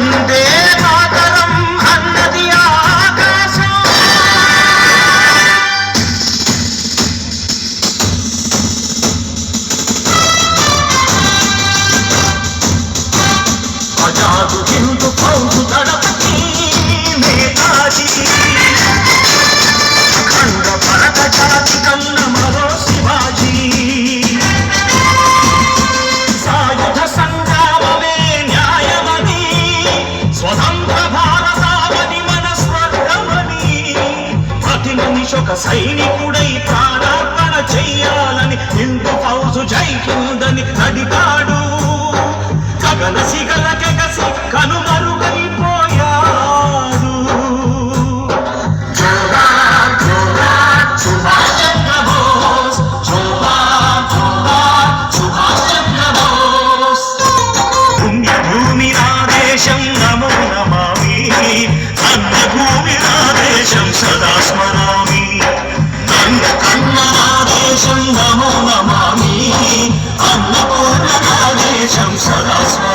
the ఒక సైనికుడై ప్రాణార్పణ చెయ్యాలని ఇందు ఫౌజు జైకిందని నడిగాడు గగన సిగల కెగసి కనుమరుగైపోయాడు. జోహార్ జోహార్ సుభాష్ చంద్ర బోస్. జోహార్ జోహార్ సుభాష్ చంద్ర బోస్. పుణ్యభూమి ఆదేశం నమో నమామి. అన్నభూమి ఆదేశం ఆదేశం నమో